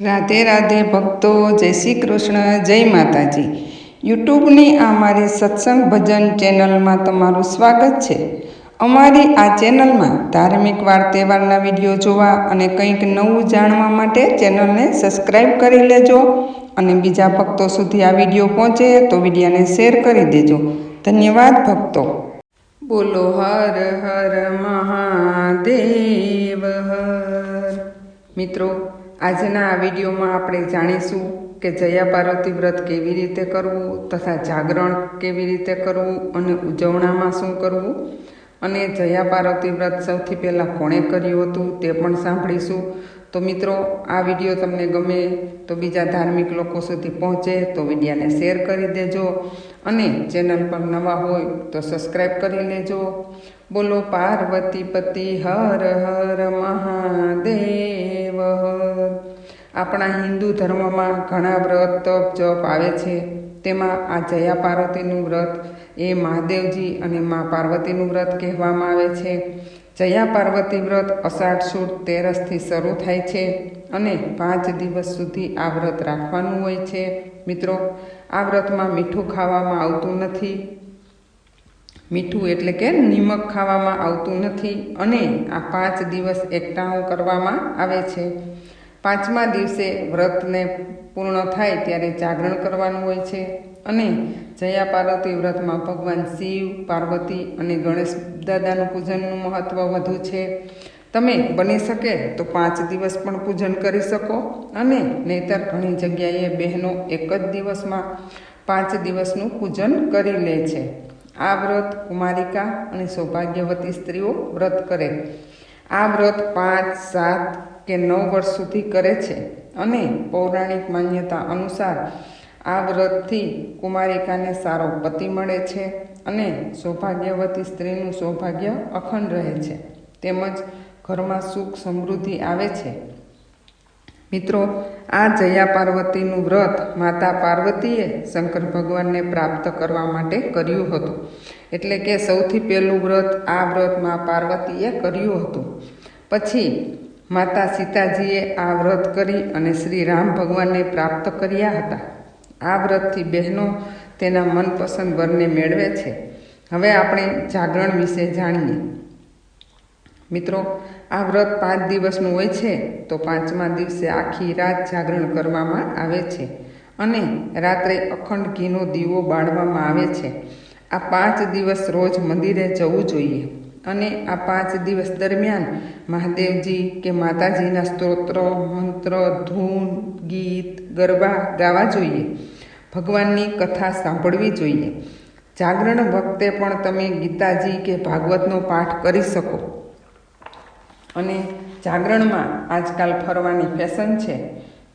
રાધે રાધે ભક્તો, જય શ્રી કૃષ્ણ, જય માતાજી. યુટ્યુબની આ મારી સત્સંગ ભજન ચેનલમાં તમારું સ્વાગત છે. અમારી આ ચેનલમાં ધાર્મિક વાર તહેવારના વીડિયો જોવા અને કંઈક નવું જાણવા માટે ચેનલને સબસ્ક્રાઈબ કરી લેજો અને બીજા ભક્તો સુધી આ વીડિયો પહોંચે તો વિડીયોને શેર કરી દેજો. ધન્યવાદ ભક્તો. બોલો હર હર મહાદેવ હર. મિત્રો આજના આ વિડીયોમાં આપણે જાણીશું કે જયા પાર્વતી વ્રત કેવી રીતે કરવું તથા જાગરણ કેવી રીતે કરવું અને ઉજવણામાં શું કરવું અને જયા પાર્વતી વ્રત સૌથી પહેલાં કોણે કર્યું હતું તે પણ સાંભળીશું. તો મિત્રો, આ વીડિયો તમને ગમે તો બીજા ધાર્મિક લોકો સુધી પહોંચે તો વિડીયાને શેર કરી દેજો અને ચેનલ પર નવા હોય તો સબસ્ક્રાઈબ કરી લેજો. બોલો પાર્વતી પતિ હર હર મહાદેવ. આપણા હિન્દુ ધર્મમાં ઘણા વ્રત તપ જપ આવે છે. તેમાં આ જયા પાર્વતીનું વ્રત, એ મહાદેવજી અને મા પાર્વતીનું વ્રત કહેવામાં આવે છે. જયા પાર્વતી વ્રત અષાઢ સુદ તેરસથી શરૂ થાય છે અને પાંચ દિવસ સુધી આ વ્રત રાખવાનું હોય છે. મિત્રો, આ વ્રતમાં મીઠું ખાવામાં આવતું નથી. મીઠું એટલે કે નિમક ખાવામાં આવતું નથી અને આ પાંચ દિવસ એકટાણું કરવામાં આવે છે. પાંચમા દિવસે વ્રતને પૂર્ણ થાય ત્યારે જાગરણ કરવાનું હોય છે અને જયા પાર્વતી વ્રતમાં ભગવાન શિવ, પાર્વતી અને ગણેશ દાદાનું પૂજનનું મહત્ત્વ વધુ છે. તમે બની શકે તો પાંચ દિવસ પણ પૂજન કરી શકો અને નહીતર ઘણી જગ્યાએ બહેનો એક જ દિવસમાં પાંચ દિવસનું પૂજન કરી લે છે. આ વ્રત કુમારિકા અને સૌભાગ્યવતી સ્ત્રીઓ વ્રત કરે. આ વ્રત પાંચ, સાત કે નવ વર્ષ સુધી કરે છે અને પૌરાણિક માન્યતા અનુસાર આ વ્રતથી કુમારિકાને સારો પતિ મળે છે અને સૌભાગ્યવતી સ્ત્રીનું સૌભાગ્ય અખંડ રહે છે. તેમજ ઘરમાં સુખ સમૃદ્ધિ આવે છે. મિત્રો, આ જયા પાર્વતીનું વ્રત માતા પાર્વતીએ શંકર ભગવાનને પ્રાપ્ત કરવા માટે કર્યું હતું. એટલે કે સૌથી પહેલું વ્રત આ વ્રત મા પાર્વતીએ કર્યું હતું. પછી માતા સીતાજીએ આ વ્રત કરી અને શ્રી રામ ભગવાનને પ્રાપ્ત કર્યા હતા. આ વ્રતથી બહેનો તેના મનપસંદ વરને મેળવે છે. હવે આપણે જાગરણ વિશે જાણીએ. મિત્રો, આ વ્રત પાંચ દિવસનું હોય છે, તો પાંચમા દિવસે આખી રાત જાગરણ કરવામાં આવે છે અને રાત્રે અખંડ ઘીનો દીવો બાળવામાં આવે છે. આ પાંચ દિવસ રોજ મંદિરે જવું જોઈએ અને આ પાંચ દિવસ દરમિયાન મહાદેવજી કે માતાજીના સ્તોત્ર, મંત્ર, ધૂન, ગીત, ગરબા ગાવા જોઈએ. ભગવાનની કથા સાંભળવી જોઈએ. જાગરણ વખતે પણ તમે ગીતાજી કે ભાગવતનો પાઠ કરી શકો. અને જાગરણમાં આજકાલ ફરવાની ફેશન છે,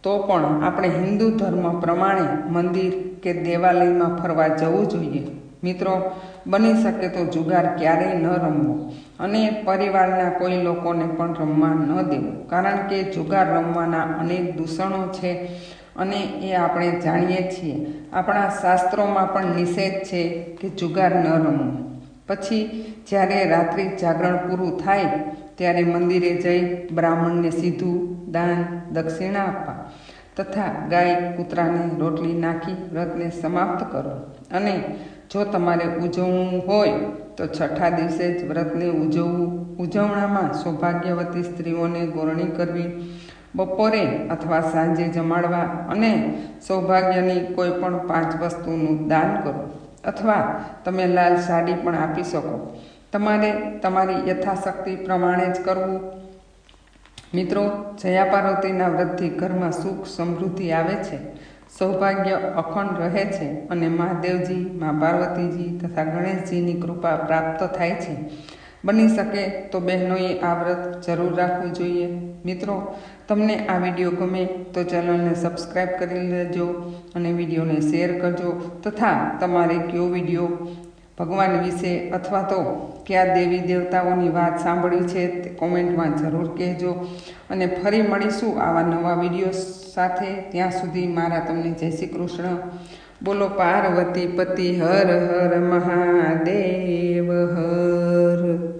તો પણ આપણે હિન્દુ ધર્મ પ્રમાણે મંદિર કે દેવાલયમાં ફરવા જવું જોઈએ. મિત્રો, બની શકે તો જુગાર ક્યારેય ન રમવો અને પરિવારના કોઈ લોકોને પણ રમવા ન દેવું. કારણ કે જુગાર રમવાના અનેક દૂષણો છે અને એ આપણે જાણીએ છીએ. આપણા શાસ્ત્રોમાં પણ નિષેધ છે કે જુગાર ન રમવું. પછી જ્યારે રાત્રિ જાગરણ પૂરું થાય, ત્યારે મંદિરે જઈ બ્રાહ્મણને સીધું દાન દક્ષિણા આપવા તથા ગાય કૂતરાને રોટલી નાખી વ્રતને સમાપ્ત કરો. અને જો તમારે ઉજવવું હોય, તો છઠ્ઠા દિવસે જ વ્રતને ઉજવવું. ઉજવણામાં સૌભાગ્યવતી સ્ત્રીઓને ગોરણી કરવી, બપોરે અથવા સાંજે જમાડવા અને સૌભાગ્યની કોઈ પણ પાંચ વસ્તુનું દાન કરો. અથવા તમે લાલ સાડી પણ આપી શકો. તમારે તમારી યથાશક્તિ પ્રમાણે જ કરવું. મિત્રો, જયા પાર્વતીના વ્રતથી ઘરમાં સુખ સમૃદ્ધિ આવે છે. સૌભાગ્ય અખંડ રહે છે અને મહાદેવજી, મા પાર્વતીજી તથા ગણેશજીની કૃપા પ્રાપ્ત થાય છે. બની શકે તો બહેનોએ આ વ્રત જરૂર રાખવું જોઈએ. મિત્રો, તમને આ વીડિયો ગમે તો ચેનલને સબસ્ક્રાઈબ કરી લેજો અને વિડીયોને શેર કરજો તથા તમારે કયો વીડિયો ભગવાન વિશે અથવા તો કયા દેવી દેવતાઓની વાત સાંભળવી છે તે કોમેન્ટમાં જરૂર કહેજો. અને ફરી મળીશું આવા નવા વીડિયો સાથે. ત્યાં સુધી મારા તમને જય શ્રી કૃષ્ણ. બોલો પાર્વતી પતિ હર હર મહાદેવ હર.